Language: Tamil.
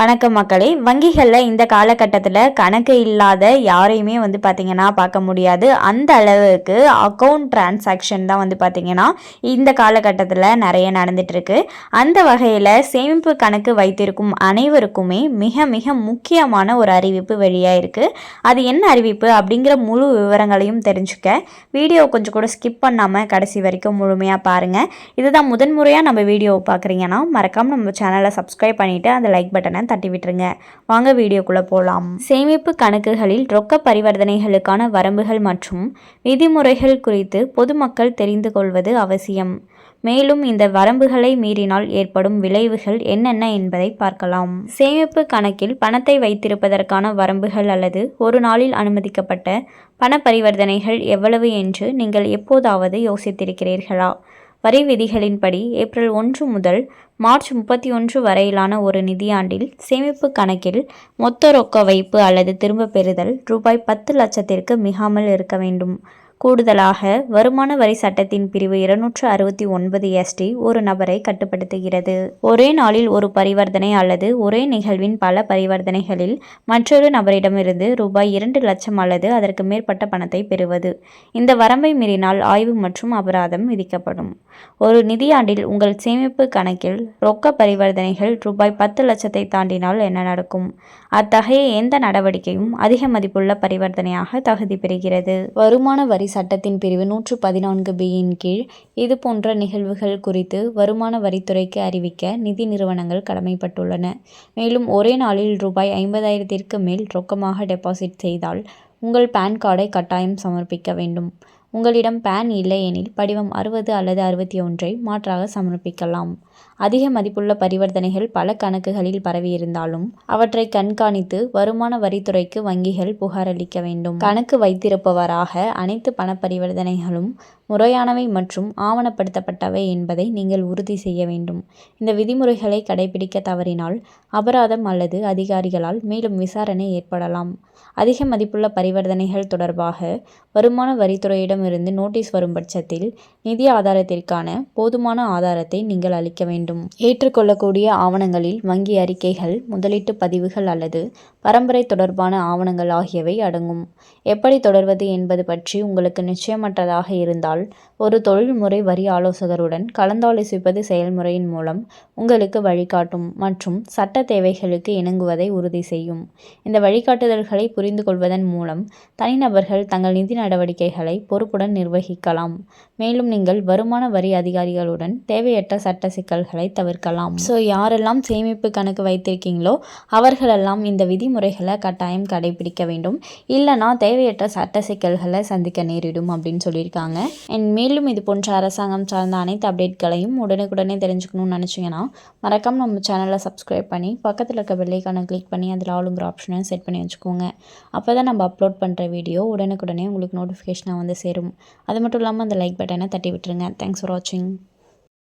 வணக்கம் மக்களே. வங்கிகளில் இந்த காலகட்டத்தில் கணக்கு இல்லாத யாரையுமே வந்து பார்த்திங்கன்னா பார்க்க முடியாது. அந்த அளவுக்கு அக்கௌண்ட் டிரான்சாக்ஷன் தான் வந்து பார்த்திங்கன்னா இந்த காலகட்டத்தில் நிறைய நடந்துகிட்ருக்கு அந்த வகையில் சேமிப்பு கணக்கு வைத்திருக்கும் அனைவருக்குமே மிக மிக முக்கியமான ஒரு அறிவிப்பு வெளியாக இருக்குது அது என்ன அறிவிப்பு அப்படிங்கிற முழு விவரங்களையும் தெரிஞ்சுக்க. வீடியோ கொஞ்சம் கூட ஸ்கிப் பண்ணாமல் கடைசி வரைக்கும் முழுமையாக பாருங்கள் இதுதான் முதன்முறையாக நம்ம வீடியோவை பார்க்குறீங்கன்னா மறக்காமல் நம்ம சேனலை சப்ஸ்கிரைப் பண்ணிவிட்டு அந்த லைக் பட்டனை தட்டி விட்டுருங்க. வாங்க வீடியோக்குள்ளே போகலாம் சேமிப்பு கணக்குகளில் ரொக்க பரிவர்த்தனைகளுக்கான வரம்புகள் மற்றும் விதிமுறைகள் குறித்து பொதுமக்கள் தெரிந்து கொள்வது அவசியம். மேலும் இந்த வரம்புகளை மீறினால் ஏற்படும் விளைவுகள் என்னென்ன என்பதை பார்க்கலாம். சேமிப்பு கணக்கில் பணத்தை வைத்திருப்பதற்கான வரம்புகள் அல்லது ஒரு நாளில் அனுமதிக்கப்பட்ட பண பரிவர்த்தனைகள் எவ்வளவு என்று நீங்கள் எப்போதாவது யோசித்திருக்கிறீர்களா? வரி விதிகளின்படி ஏப்ரல் ஒன்று முதல் மார்ச் முப்பத்தி ஒன்று வரையிலான ஒரு நிதியாண்டில் சேமிப்பு கணக்கில் மொத்த ரொக்க வைப்பு அல்லது திரும்ப பெறுதல் ரூபாய் பத்து லட்சத்திற்கு மிகாமல் இருக்க வேண்டும். கூடுதலாக வருமான வரி சட்டத்தின் பிரிவு இருநூற்று அறுபத்தி ஒன்பது எஸ்டி ஒரு நபரை கட்டுப்படுத்துகிறது. ஒரே நாளில் ஒரு பரிவர்த்தனை அல்லது ஒரே நிகழ்வின் பல பரிவர்த்தனைகளில் மற்றொரு நபரிடமிருந்து ரூபாய் இரண்டு லட்சம் அல்லது அதற்கு மேற்பட்ட பணத்தை பெறுவது. இந்த வரம்பை மீறினால் ஆய்வு மற்றும் அபராதம் விதிக்கப்படும். ஒரு நிதியாண்டில் உங்கள் சேமிப்பு கணக்கில் ரொக்க பரிவர்த்தனைகள் ரூபாய் பத்து லட்சத்தை தாண்டினால் என்ன நடக்கும்? அத்தகைய எந்த நடவடிக்கையும் அதிக மதிப்புள்ள பரிவர்த்தனையாக தகுதி பெறுகிறது. வருமான வரி சட்டத்தின் பிரிவு நூற்று பதினான்கு பியின் கீழ் இது போன்ற நிகழ்வுகள் குறித்து வருமான வரித்துறைக்கு அறிவிக்க நிதி நிறுவனங்கள் கடமைப்பட்டுள்ளன. மேலும் ஒரே நாளில் ரூபாய் ஐம்பதாயிரத்திற்கு மேல் ரொக்கமாக டெபாசிட் செய்தால் உங்கள் பேன் கார்டை கட்டாயம் சமர்ப்பிக்க வேண்டும். உங்களிடம் பேன் இல்லையெனில் படிவம் அறுபது அல்லது அறுபத்தி ஒன்றை மாற்றாக சமர்ப்பிக்கலாம். அதிக மதிப்புள்ள பரிவர்த்தனைகள் பல கணக்குகளில் பரவியிருந்தாலும் அவற்றை கண்காணித்து வருமான வரித்துறைக்கு வங்கிகள் புகாரளிக்க வேண்டும். கணக்கு வைத்திருப்பவராக அனைத்து பண பரிவர்த்தனைகளும் முறையானவை மற்றும் ஆவணப்படுத்தப்பட்டவை என்பதை நீங்கள் உறுதி செய்ய வேண்டும். இந்த விதிமுறைகளை கடைபிடிக்க தவறினால் அபராதம் அல்லது அதிகாரிகளால் மேலும் விசாரணை ஏற்படலாம். அதிக மதிப்புள்ள பரிவர்த்தனைகள் தொடர்பாக வருமான வரித்துறையிடம் வரித்துறையிடமிருந்து நோட்டீஸ் வரும் பட்சத்தில் நிதி ஆதாரத்திற்கான போதுமான ஆதாரத்தை நீங்கள் அளிக்க வேண்டும். ஏற்றுக்கொள்ளக்கூடிய ஆவணங்களில் வங்கி அறிக்கைகள் முதலீட்டு பதிவுகள் அல்லது பரம்பரை தொடர்பான ஆவணங்கள் ஆகியவை அடங்கும். எப்படி தொடர்வது என்பது பற்றி உங்களுக்கு நிச்சயமற்றதாக இருந்தால் ஒரு தொழில்முறை வரி ஆலோசகருடன் கலந்தாலோசிப்பது செயல்முறையின் மூலம் உங்களுக்கு வழிகாட்டும் மற்றும் சட்ட தேவைகளுக்கு இணங்குவதை உறுதி செய்யும். இந்த வழிகாட்டுதல்களை புரிந்து கொள்வதன் மூலம் தனிநபர்கள் தங்கள் நிதி நடவடிக்கைகளை பொறுப்பு பொறுப்புடன் நிர்வகிக்கலாம். மேலும் நீங்கள் வருமான வரி அதிகாரிகளுடன் தேவையற்ற சட்ட சிக்கல்களை தவிர்க்கலாம். ஸோ யாரெல்லாம் சேமிப்பு கணக்கு வைத்திருக்கீங்களோ அவர்களெல்லாம் இந்த விதிமுறைகளை கட்டாயம் கடைபிடிக்க வேண்டும். இல்லைனா தேவையற்ற சட்ட சிக்கல்களை சந்திக்க நேரிடும் அப்படின்னு சொல்லியிருக்காங்க. அண்ட் மேலும் இது போன்ற அரசாங்கம் சார்ந்த அனைத்து அப்டேட்களையும் உடனுக்குடனே தெரிஞ்சுக்கணும்னு நினச்சிங்கன்னா மறக்காம நம்ம சேனலை சப்ஸ்கிரைப் பண்ணி பக்கத்தில் இருக்க பெல்லைக்கான கிளிக் பண்ணி அதில் ஆளுங்கிற ஆப்ஷனை செட் பண்ணி வச்சுக்கோங்க. அப்போ தான் நம்ம அப்லோட் பண்ணுற வீடியோ உடனுக்குடனே உங்களுக்கு நோட்டிஃபிகேஷனாக வந்து சேரும். அது மட்டும் இல்லாமல் அந்த லைக் பட்டனை தட்டி விட்டுருங்க. தேங்க்ஸ் ஃபார் வாட்சிங்